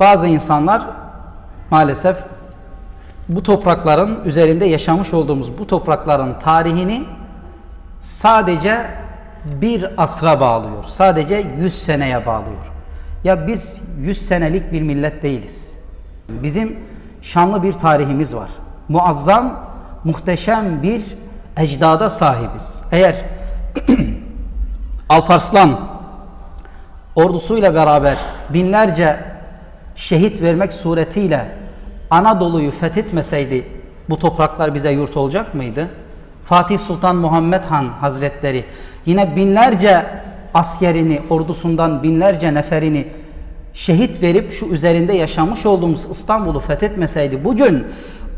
Bazı insanlar maalesef bu toprakların üzerinde yaşamış olduğumuz bu toprakların tarihini sadece bir asra bağlıyor. Sadece 100 seneye bağlıyor. Ya biz 100 senelik bir millet değiliz. Bizim şanlı bir tarihimiz var. Muazzam, muhteşem bir ecdada sahibiz. Eğer Alparslan ordusuyla beraber binlerce şehit vermek suretiyle Anadolu'yu fethetmeseydi bu topraklar bize yurt olacak mıydı? Fatih Sultan Muhammed Han Hazretleri yine binlerce askerini, ordusundan binlerce neferini şehit verip şu üzerinde yaşamış olduğumuz İstanbul'u fethetmeseydi bugün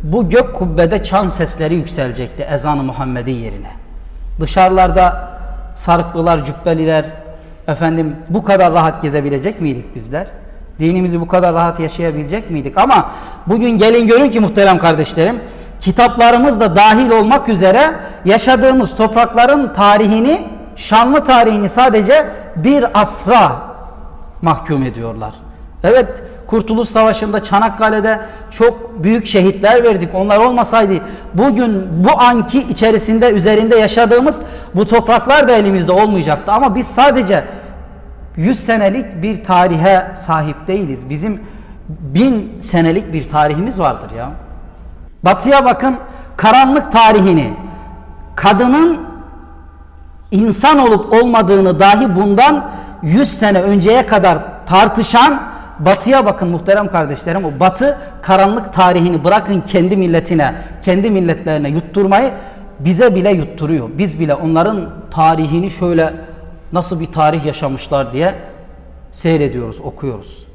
bu gök kubbede çan sesleri yükselecekti ezanı Muhammedi yerine. Dışarılarda sarıklılar, cübbeliler efendim bu kadar rahat gezebilecek miydik bizler? Dinimizi bu kadar rahat yaşayabilecek miydik? Ama bugün gelin görün ki muhterem kardeşlerim kitaplarımız da dahil olmak üzere yaşadığımız toprakların tarihini, şanlı tarihini sadece bir asra mahkum ediyorlar. Evet Kurtuluş Savaşı'nda Çanakkale'de çok büyük şehitler verdik. Onlar olmasaydı bugün bu anki içerisinde üzerinde yaşadığımız bu topraklar da elimizde olmayacaktı. Ama biz sadece 100 senelik bir tarihe sahip değiliz. Bizim bin senelik bir tarihimiz vardır ya. Batıya bakın karanlık tarihini, kadının insan olup olmadığını dahi bundan 100 sene önceye kadar tartışan batıya bakın muhterem kardeşlerim. O batı karanlık tarihini bırakın kendi milletine, kendi milletlerine yutturmayı bize bile yutturuyor. Biz bile onların tarihini şöyle nasıl bir tarih yaşamışlar diye seyrediyoruz, okuyoruz.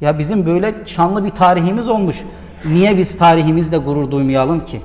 Ya bizim böyle şanlı bir tarihimiz olmuş. Niye biz tarihimizle gurur duymayalım ki?